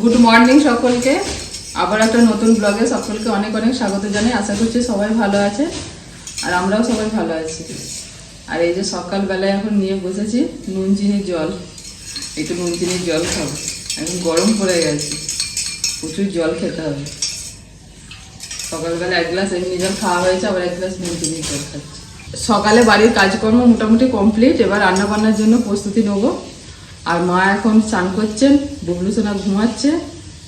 Good morning সকলকে। আবার একটা নতুন ব্লগে সকলকে অনেক অনেক স্বাগত জানাই। আশা করছি সবাই ভালো আছে আর আমরাও সবাই ভালো আছি। আর এই যে সকালবেলায় এখন নিয়ে বসেছি নুন চিনির জল। একটু নুন চিনির জল খাব। এখন গরম পড়ে গেছে। প্রচুর জল খেতে হবে। সকালবেলা এক গ্লাস এমনি জল খাওয়া হয়েছে, আবার এক গ্লাস নুন চিনির জল খাচ্ছি। সকালে বাড়ির কাজকর্ম মোটামুটি কমপ্লিট এবার রান্না বান্নার জন্য প্রস্তুতি নেব। আর মা এখন চান করছেন, বুবলু সোনা ঘুমাচ্ছে,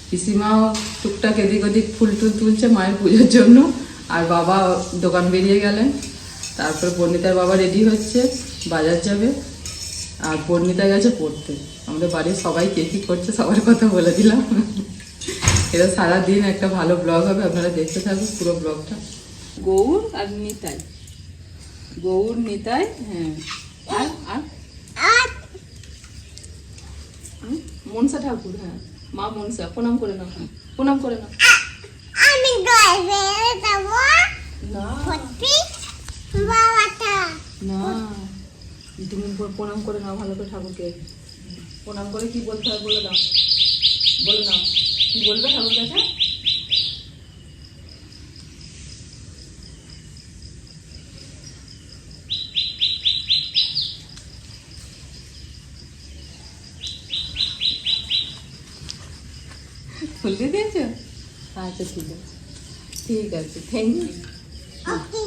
পিসিমাও টুকটাক এদিক ওদিক ফুল টুল তুলছে মায়ের পুজোর জন্য, আর বাবা দোকান বেরিয়ে গেলেন। তারপরে পর্ণিতার বাবা রেডি হচ্ছে, বাজার যাবে, আর পর্ণিতা গেছে পড়তে। আমাদের বাড়ির সবাই কে কী করছে সবার কথা বলে দিলাম। এটা সারাদিন একটা ভালো ব্লগ হবে, আপনারা দেখতে থাকুন পুরো ব্লগটা গৌর আর নিতাই। গৌর, নিতাই হ্যাঁ আর আর হুম? মনসা ঠাকুর হ্যাঁ। মা মনসা প্রণাম করে নাও প্রণাম করে নাও। আমি না। না। তুমি প্রণাম করে নাও ভালো করে ঠাকুরকে। প্রণাম করে কি বলতে হয় বলে দাও। বলে দাও। কি বলবে ঠাকুর কাছে খুলতে দিয়েছ? আচ্ছা ঠিক আছে। ঠিক আছে থ্যাংক ইউ ওকে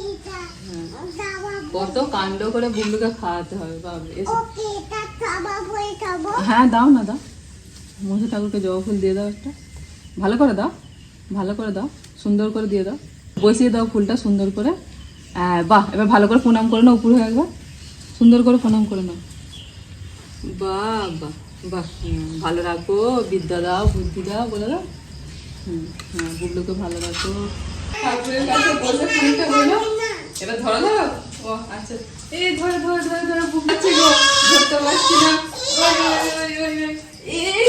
কত কাণ্ড করে বুবলুকে খাওয়াতে হবে বাবু হ্যাঁ দাও না দাও। মনসা ঠাকুরকে জবা ফুল দিয়ে দাও একটা। ভালো করে দাও ভালো করে দাও সুন্দর করে দিয়ে দাও। বসিয়ে দাও ফুলটা সুন্দর করে। হ্যাঁ বাহ এবার ভালো করে প্রণাম করে নাও উপর হয়ে একবার। সুন্দর করে প্রণাম করে নাও। বাহ বাহ। বাহ ভালো রাখো, বিদ্যা দাও, বুদ্ধি দাও, বলে দাও হুম হ্যাঁ বুবলুকে ভালো রাখো। ও আচ্ছা। এই ধরে ধরে গো। ধরতে পারছি না। এই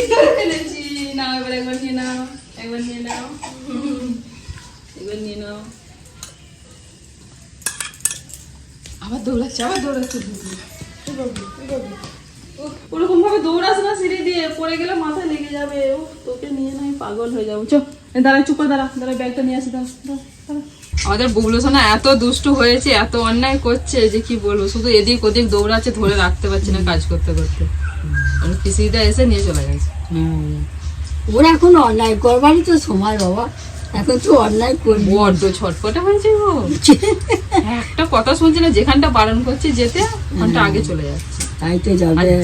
এবার একবার নিয়ে নাও, একবার নিয়ে নাও। এবার নিয়ে নাও। আবার দৌড়াচ্ছে আবার দৌড়াচ্ছে বুবলু। ওরকম ভাবে দৌড়াস না সিঁড়ি দিয়ে পড়ে গেলে মাথা লেগে যাবে। ও তোকে নিয়ে নাই পাগল হয়ে যাব। চো দাঁড়া চুপ দাঁড়া দাঁড়া ব্যাগটা নিয়ে আসি দাঁড়া। আমাদের বুবলু সোনা এত দুষ্টু হয়েছে এত অন্যায় করছে যে কি বলব শুধু এদিক ওদিক দৌড়াচ্ছে ধরে রাখতে পারছি না কাজ করতে করতে। পিসিটা এসে নিয়ে চলে গেছে। ওর এখন অন্যায় করবারই তো সময় বাবা। এখন তো অন্যায় করবি। বড্ড ছটপটে হয়েছে গো। একটা কথা শুনছি না যেখানটা বারণ করছে যেতে ওখানটা আগে চলে যাচ্ছে। তাই তো যাবে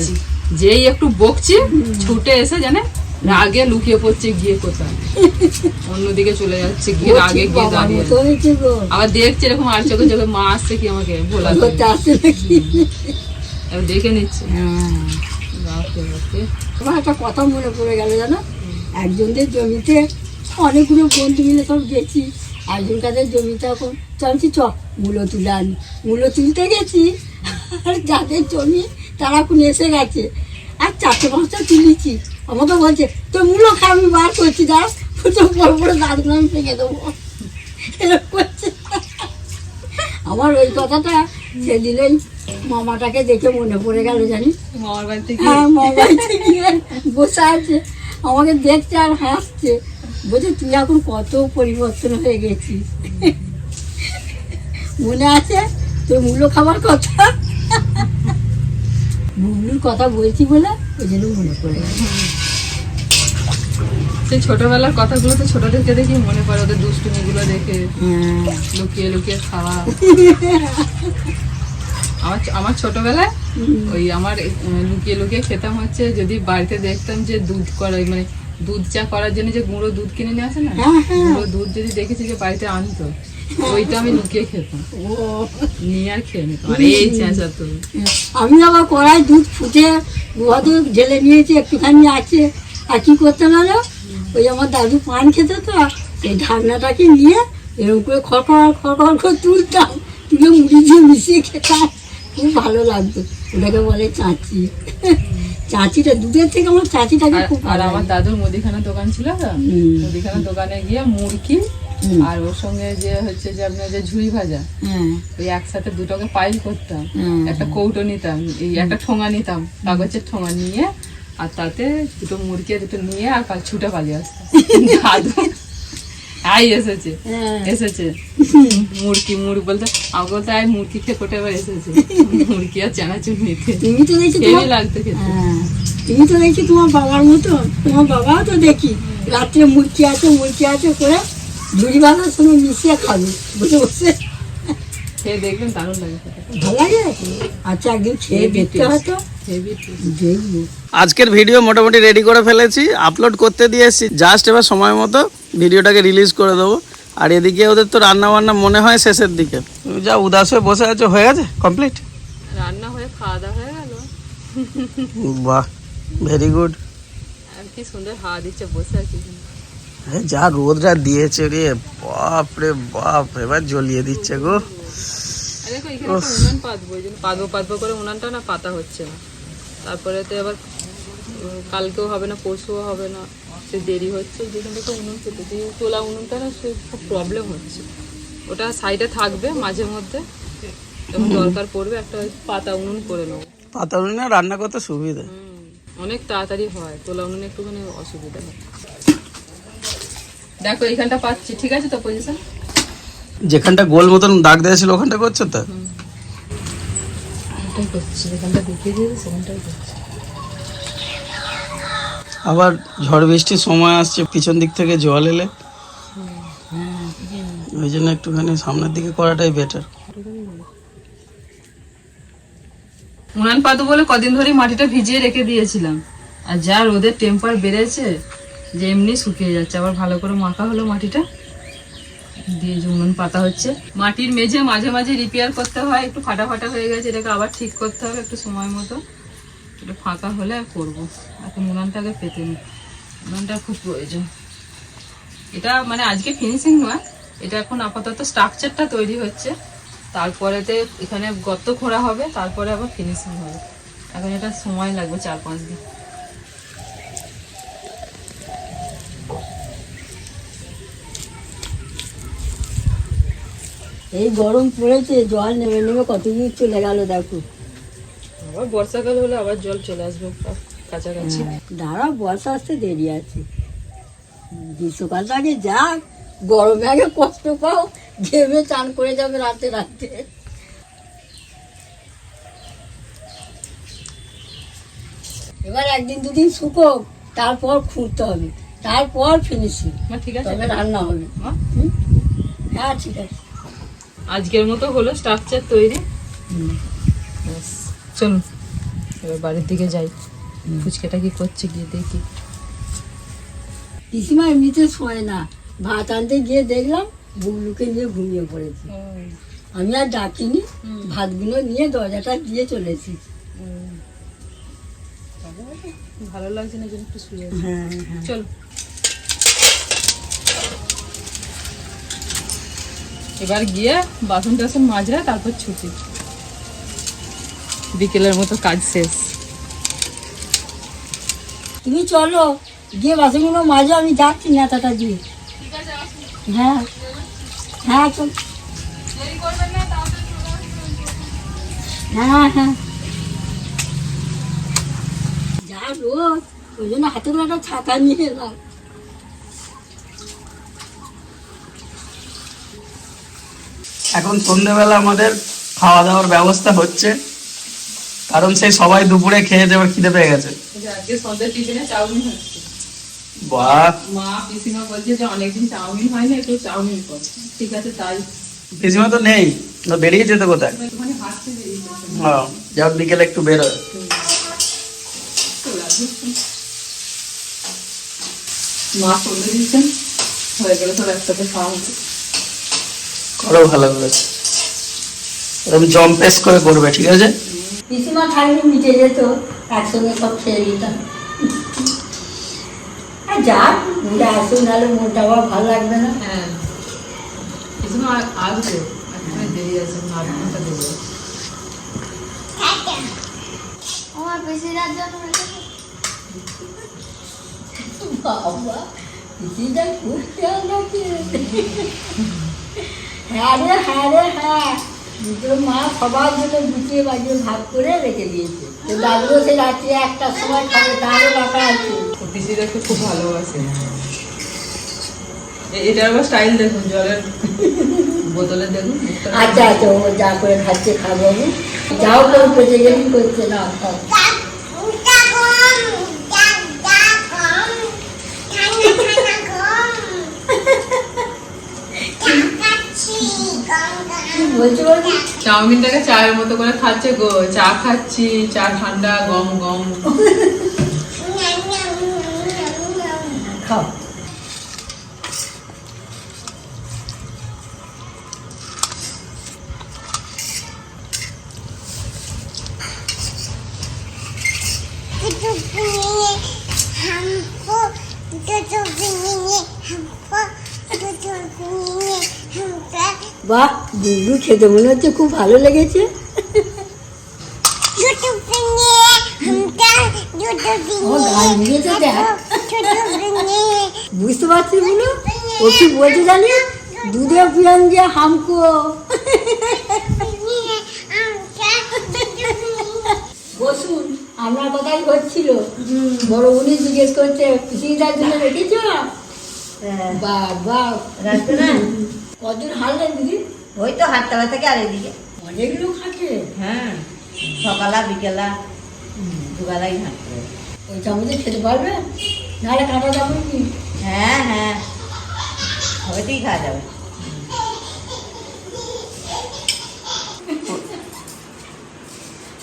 যেই একটু বকছি ছুটে এসে জানে রাগে লুকিয়ে পড়ছে গিয়ে কোথায়? অন্যদিকে চলে যাচ্ছে গিয়ে আগে গিয়ে দাঁড়িয়ে আবার দেখছে এরকম আর চোখে চোখে মা আসছে কি আমাকে ভোলা দেখে। নিচ্ছে। হ্যাঁ। বাপরে। আমার একটা কথা মনে পড়ে গেল জানো? একজনদের জমিতে অনেকগুলো বন্ধু মিলে সব গেছি। একজন কাদের জমিতে এখন চলছি চ মূলো তুলে আনি। মূলো তুলতে গেছি। আর যাদের জমি তারা এখন এসে গেছে। আর চারটে পাঁচটা তুলেছি। আমাকে বলছে তো মূলো খা আমি বার করছি দাঁড়া তো বড় বড় দাঁড়গুলো আমি ফেঁকে দেবো। এরকম করছে। আমার ওই কথাটা সেদিনই মামাটাকে দেখে মনে পড়ে গেল জানিস? মামার হ্যাঁ গিয়ে বসে আছে। আমাকে দেখছে আর হাসছে। বলছে তুই এখন কত পরিবর্তন হয়ে গেছিস? মনে আছে তোর মূল্য খাবার কথা? মুগলুর কথা বলছি বলে ওই জন্য মনে পড়ে সেই ছোটবেলার কথাগুলো তো ছোট থেকে দেখি মনে পড়ে ওদের দুষ্টুমিগুলো দেখে হ্যাঁ। লুকিয়ে লুকিয়ে খাওয়া। আমার আমার ছোটবেলায় ওই আমার লুকিয়ে লুকিয়ে খেতাম হচ্ছে যদি বাড়িতে দেখতাম যে দুধ করাই মানে দুধ চা করার জন্য যে গুঁড়ো দুধ কিনে নিয়ে আসে না? হ্যাঁ, হ্যাঁ। গুঁড়ো দুধ যদি দেখেছি যে বাড়িতে আনতো ওইটা আমি লুকিয়ে খেতাম। ও নিয়ে আর খেয়ে নিতাম। আর এই চেঁচা তো। আমি আবার কড়াই দুধ ফুটে হয়তো ঢেলে নিয়েছি একটুখানি আছে। আর কি করতে পারো ওই আমার দাদু পান খেতে তো সেই ঢাকনাটাকে নিয়ে এরকম করে খড়খড় খড়খড় করে তুলতাম। তুলে মুড়ি দিয়ে মিশিয়ে খেতাম। খুব ভালো লাগতো। ওটাকে বলে চাঁচি। চাঁচিটা দুধের থেকে আমার চাঁচিটাকে খুব আর ভালো আমার দাদুর মুদিখানা দোকান ছিল মুদিখানা দোকানে গিয়ে হুম। আর ওর সঙ্গে যে হচ্ছে যে আপনার যে ঝুড়ি ভাজা ওই একসাথে দুটোকে পাইল করতাম। একটা কৌটো নিতাম এই একটা ঠোঙা নিতাম কাগজের ঠোঙা নিয়ে আর তাতে দুটো মুরগি দুটো নিয়ে আর পা- ছুটে পালিয়ে আসতো। দাদু আই এসেছে হ্যাঁ। এসেছে। মুরগি মুরগি বলতে আমাকে বলতে আয় মুরগি খেয়ে কোটে এবার এসেছে। মুরগি আর চানাচুর নিতে তুমি তো দেখছি হেভি তোমার লাগতো খেতে। হ্যাঁ। তুমি তো দেখছি তোমার বাবার মতো তোমার বাবাও তো দেখি। রাত্রে মুরগি আছে মুরগি আছে করে ঝুড়ি বাঁধার সঙ্গে মিশিয়ে খাবে বসে বসে? খেয়ে দেখবেন দারুণ লাগে ভালো লাগে আচ্ছা একদিন খেয়ে দেখতে হয়তো দেখব। আজকের ভিডিও মোটামুটি রেডি করে ফেলেছি আপলোড করতে দিয়ে এসেছি। জাস্ট এবার সময় মতো ভিডিওটাকে রিলিজ করে দেবো। আর এদিকে ওদের তো রান্না বান্না মনে হয় শেষের দিকে। তুমি যা উদাস হয়ে বসে আছো হয়ে গেছে? কমপ্লিট রান্না হয়ে খাওয়া দাওয়া হয়ে গেল। বাহ ভেরি গুড আর কি সুন্দর হাওয়া দিচ্ছে বসে আছি। যা রোদটা দিয়েছে রে বাপ রে বাপ এবার জ্বলিয়ে দিচ্ছে গো। আর দেখো এখানে উনান পাতবো এই জন্য পাতবো পাতবো করে উনানটা না পাতা হচ্ছে না। তারপরে তো আবার কালকেও হবে না পরশুও হবে না সে দেরি হচ্ছে যেখান থেকে উনুন তোলা উনুনটা না সে খুব প্রবলেম হচ্ছে। ওটা সাইডে থাকবে মাঝে মধ্যে যখন দরকার পড়বে একটা পাতা উনুন করে নেব। পাতা না রান্না করতে সুবিধা। অনেক তাড়াতাড়ি হয় তোলা উনুনে একটুখানি অসুবিধা হয়। দেখো এইখানটা পাচ্ছি ঠিক আছে তো পজিশন যেখানটা গোল মতন দাগ দিয়েছিল ওখানটা করছ তো? আবার ঝড় বৃষ্টির সময় আসছে পিছন দিক থেকে জল এলে। ওই জন্য একটুখানি সামনের দিকে করাটাই বেটার উনান পাতু বলে কদিন ধরে মাটিটা ভিজিয়ে রেখে দিয়েছিলাম। আর যা রোদের টেম্পার বেড়েছে যে এমনি শুকিয়ে যাচ্ছে। আবার ভালো করে মাখা হলো মাটিটা। দিয়ে উনুন পাতা হচ্ছে। মাটির মেঝে মাঝে মাঝে রিপেয়ার করতে হয়। একটু ফাটা ফাটা হয়ে গেছে, এটাকে আবার ঠিক করতে হবে একটু সময় মতো। একটু ফাঁকা হলে আর করব। এখন উনানটাকে পেতে নি উনানটা খুব প্রয়োজন। এটা মানে আজকে ফিনিশিং নয়। এটা এখন আপাতত স্ট্রাকচারটা তৈরি হচ্ছে। তারপরেতে এখানে গর্ত খোঁড়া হবে। তারপরে আবার ফিনিশিং হবে। এখন এটা সময় লাগবে চার পাঁচ দিন। এই গরম পড়েছে জল নেমে নেমে কত দূর চলে গেল দেখো। আবার বর্ষাকাল হলে আবার জল চলে আসবে কাছাকাছি। দাঁড়া বর্ষা আসতে দেরি আছে। গ্রীষ্মকালটা আগে যাক গরমে আগে কষ্ট পাও ঘেমে চান করে যাবে রাতে রাতে। এবার একদিন দুদিন শুকো তারপর খুঁড়তে হবে তারপর ফিনিশিং ঠিক আছে। তবে রান্না হবে? হ্যাঁ ঠিক আছে। আজকের মতো হলো স্ট্রাকচার তৈরি। চলুন এবার বাড়ির দিকে যাই। ফুচকাটা কি করছে গিয়ে দেখি। পিসিমা এমনিতে শোয় না। ভাত আনতে গিয়ে দেখলাম বুবলুকে নিয়ে ঘুমিয়ে পড়েছে। আমি আর ডাকিনি ভাতগুলো নিয়ে দরজাটা দিয়ে চলে এসেছি ভালো লাগছে না যেন একটু শুয়ে। হ্যাঁ হ্যাঁ। চলো। এবার গিয়ে বাসন টাসন মাজরা তারপর ছুটি। বিকেলের মতো কাজ শেষ। তুমি চলো, গিয়ে বাসনগুলো মাজো, আমি যাচ্ছি নেতাটা দিয়ে হ্যাঁ। হ্যাঁ চল। হ্যাঁ হ্যাঁ। যা রোদ, ওই জন্য হাতে একটা ছাতা নিয়ে এলাম। এখন সন্ধ্যেবেলা আমাদের খাওয়া দাওয়ার ব্যবস্থা হচ্ছে। কারণ সেই সবাই দুপুরে খেয়ে দেওয়ার খিদে পেয়ে গেছে। বাহ! মা পিসিমা বলছে যে অনেকদিন চাউমিন হয় না একটু চাউমিন কর ঠিক আছে তাই। পিসিমা তো নেই তো বেরিয়ে যেতে কোথায়? হ্যাঁ যাও বিকেলে একটু বেরোয়। মা সন্ধ্যে দিচ্ছেন হয়ে গেলে সব একসাথে খাওয়া হবে। করো ভালো করেছে। এরকম জম পেস করে করবে ঠিক আছে? পিসিমা থাকলে মিটে যেত একসঙ্গে সব খেয়ে নিতাম। আর যাক ঘুরে আসুন নাহলে মনটা আবার ভালো লাগবে না। হ্যাঁ। পিসিমা আসবে দেরি আছে আধ ঘণ্টা আছে। আমার পিসিরার জন্য বাবা পিসিটা খুব খেয়াল রাখে। হ্যাঁ রে হ্যাঁ রে হ্যাঁ। দুটো মা সবার জন্য গুছিয়ে বাজিয়ে ভাগ করে রেখে দিয়েছে। তো দাদুও সে রাত্রে একটার সময় খাবে তারও রাখা আছে। খুব ভালোবাসে। এটার আবার স্টাইল দেখুন জলের বোতলে দেখুন আচ্ছা আচ্ছা ও যা করে খাচ্ছে খাব আমি। যাও করে পেটে গেলি করছে না চাউমিনটাকে চায়ের মতো করে খাচ্ছে গো। চা খাচ্ছি চা ঠান্ডা গম গম। খাও। বাহ দুলু খেতে মনে হচ্ছে খুব ভালো লেগেছে। হ্যাঁ। বুঝতে পারছি বলো? ও কি বলছে জানি দুধে পিয়ান দিয়ে হামকো বসুন আমার কথাই হচ্ছিল। বড় উনি জিজ্ঞেস করছে পিসিদার জন্য রেখেছ? হ্যাঁ। বাবা রাখবে না কজন হারলেন দিদি? ওই তো হাততলা থেকে আর এদিকে। অনেক লোক হাঁটে? হ্যাঁ সকালা বিকেলা দুবেলাই হাঁটতে। ওই চামচে খেতে পারবে? নাহলে কাঁটা যাবে কি? হ্যাঁ হ্যাঁ সবেতেই খাওয়া যাবে।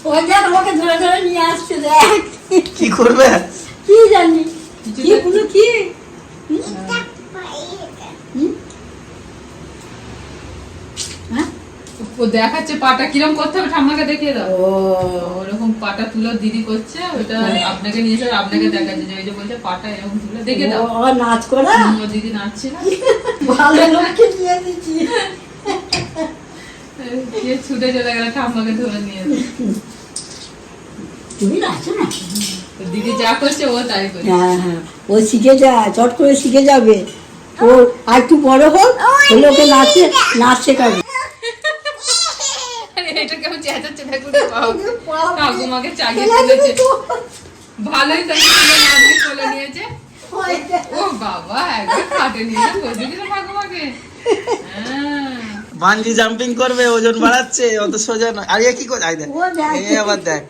ওই দেখ আমাকে ধরে ধরে নিয়ে আসছে দেখ। কি করবে? কি জানি? কি কি হুম? হ্যাঁ ও দেখাচ্ছে পাটা কিরম করতে হবে ঠাম্মাকে দেখিয়ে দাও। ও। ওরকম পাটা তুলো দিদি করছে ওইটা আপনাকে নিয়ে যাবে আপনাকে দেখাচ্ছে যে ওই যে বলছে পাটা এরকম তুলে দেখে দাও। ও নাচ করা? ও দিদি নাচছিল ভালো লোককে নিয়ে দিচ্ছি। কে ছুটে চলে গেল ঠাম্মাকে ধরে নিয়ে। তুমি নাচো না দিদি যা করছে ও তাই করছে। হ্যাঁ হ্যাঁ। ও শিখে যায় চট করে শিখে যাবে। ও আর একটু বড় হোক হলে ওকে নাচে নাচ শেখাবে। এটা কেমন চেঁচাচ্ছে চাগিয়ে তুলেছে ভালোই তাই নাচকে কোলে নিয়েছে। ও বাবা একবার খাটে নিয়ে বসে দিল হ্যাঁ বাঞ্জি জাম্পিং করবে ওজন বাড়াচ্ছে অত সোজা নয় আর এ কি করে আই দেখ। ও এ আবার দেখ।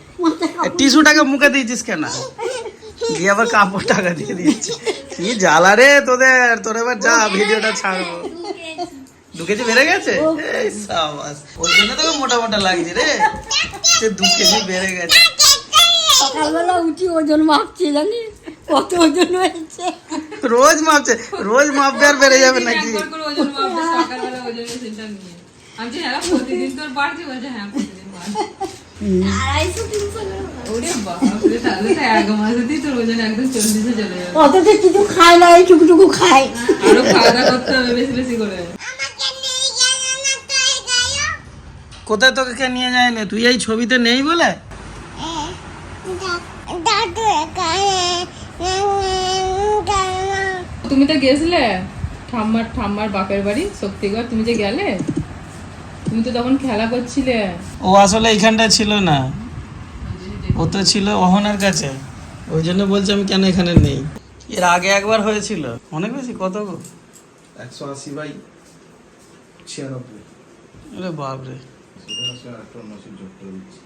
টিস্যুটাকে মুখে দিয়েছিস কেন? দিয়ে আবার কাপড় টাকা দিয়ে দিচ্ছি কি জ্বালা রে তোদের তোর এবার যা ভিডিওটা ছাড়বো। দু কেজি বেড়ে গেছে? এই সাবাস। ওই জন্য তোকে মোটা মোটা লাগছে রে। সে দু কেজি বেড়ে গেছে। সকালবেলা উঠি ওজন মাপছে জানি কত ওজন হয়েছে? রোজ মাপছে। রোজ মাপবে আর বেড়ে যাবে নাকি? ওজন মাপবে সকালবেলা ওজন মেশিনটা নিয়ে। আমি বলছি, হ্যাঁ প্রতিদিন তোর বাড়ছে বলছে হ্যাঁ প্রতিদিন বাড়ছে। অত কিছু খায় না এই টুকুটুকু খায়। আরও খাওয়া দাওয়া করতে হবে বেশি বেশি করে। কোথায় তোকে কে নিয়ে যায়নি? তুই এই ছবিতে নেই বলে? তুমি তো গেছিলে? ঠাম্মার ঠাম্মার বাপের বাড়ি শক্তিগড় তুমি যে গেলে? তুমি তো তখন খেলা করছিলে। ও আসলে এইখানটা ছিল না। ও তো ছিল অহনার কাছে। ওই জন্য বলছি আমি কেন এখানে নেই? এর আগে একবার হয়েছিল। অনেক বেশি কত গো? একশো আশি বাই ছিয়ানব্বই। আরে বাপরে। সেটা হচ্ছে আর একটা অন্য যোগ করে দিচ্ছি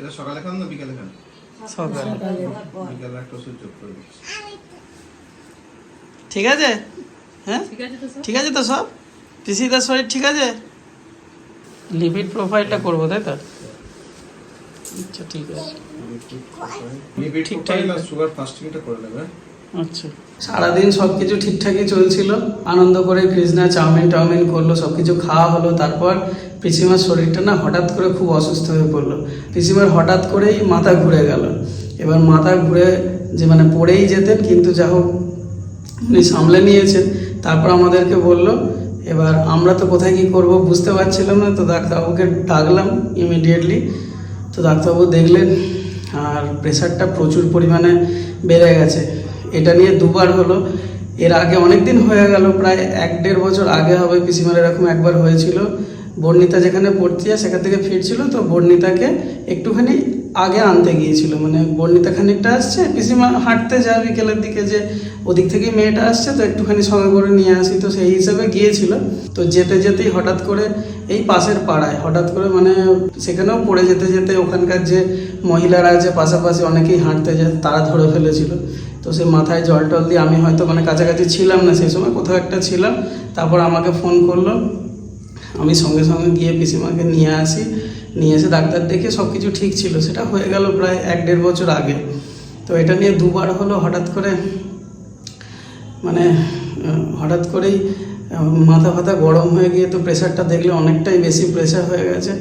এটা সকালে খান না বিকালে খান? বিকালে একটা ওষুধ যোগ করে দিচ্ছি। ঠিক আছে? হ্যাঁ? ঠিক আছে তো সব? ঠিক আছে তো সব? পিসিদার শরীর ঠিক আছে? লিপিড প্রোফাইলটা করব তাই তো? আচ্ছা ঠিক আছে। লিপিড ঠিকঠাক। প্রোফাইল আর সুগার ফাস্টিংটা করে নেবে। আচ্ছা। সারাদিন সব কিছু ঠিকঠাকই চলছিল। আনন্দ করে কৃষ্ণা চাউমিন টাউমিন করল সব কিছু খাওয়া হলো। তারপর পিসিমার শরীরটা না হঠাৎ করে খুব অসুস্থ হয়ে পড়ল। পিসিমার হঠাৎ করেই মাথা ঘুরে গেল। এবার মাথা ঘুরে যে মানে পড়েই যেতেন, কিন্তু যা হোক, উনি সামলে নিয়েছেন। তারপর আমাদেরকে বলল, এবার আমরা তো কোথায় কী করব বুঝতে পারছিলাম না। তো ডাক্তারবাবুকে ডাকলাম ইমিডিয়েটলি তো ডাক্তারবাবু দেখলেন, আর প্রেশারটা প্রচুর পরিমাণে বেড়ে গেছে। এটা নিয়ে দুবার হলো। এর আগে অনেক দিন হয়ে গেল, প্রায় এক দেড় বছর আগে হবে পিসিমার এরকম একবার হয়েছিল। বর্ণিতা যেখানে পড়তে যায় সেখান থেকে ফিরছিল, তো বর্ণিতাকে একটুখানি আগে আনতে গিয়েছিল। মানে বর্ণিতা খানিকটা আসছে, পিসিমা হাঁটতে যায় বিকেলের দিকে যে ওদিক থেকে মেয়েটা আসছে, তো একটুখানি সঙ্গে করে নিয়ে আসি, তো সেই হিসাবে গিয়েছিল। তো যেতে যেতেই হঠাৎ করে এই পাশের পাড়ায়, হঠাৎ করে মানে সেখানেও পড়ে যেতে যেতে ওখানকার যে মহিলারা যে পাশাপাশি অনেকেই হাঁটতে যায়, তারা ধরে ফেলেছিল। তো সে মাথায় জল টল দিয়ে আমি হয়তো মানে কাছাকাছি ছিলাম না, সেই সময় কোথাও একটা ছিলাম। তারপর আমাকে ফোন করল। আমি সঙ্গে সঙ্গে গিয়ে পিসিমাকে নিয়ে আসি। নিয়ে এসে ডাক্তার দেখে সব কিছু ঠিক ছিল। সেটা হয়ে গেল প্রায় এক দেড় বছর আগে। তো এটা নিয়ে দুবার হলো হঠাৎ করে মানে হঠাৎ করেই মাথা ফাথা গরম হয়ে গিয়ে তো প্রেশারটা দেখলে অনেকটাই বেশি প্রেশার হয়ে গেছে।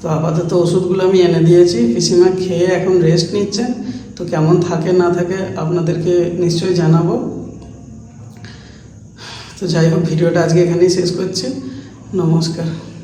তো আপাতত ওষুধগুলো আমি এনে দিয়েছি। পিসিমা খেয়ে এখন রেস্ট নিচ্ছেন তো কেমন থাকে, না থাকে আপনাদেরকে নিশ্চয়ই জানাব। তো যাই হোক, ভিডিওটা আজকে এখানেই শেষ করছি। নমস্কার।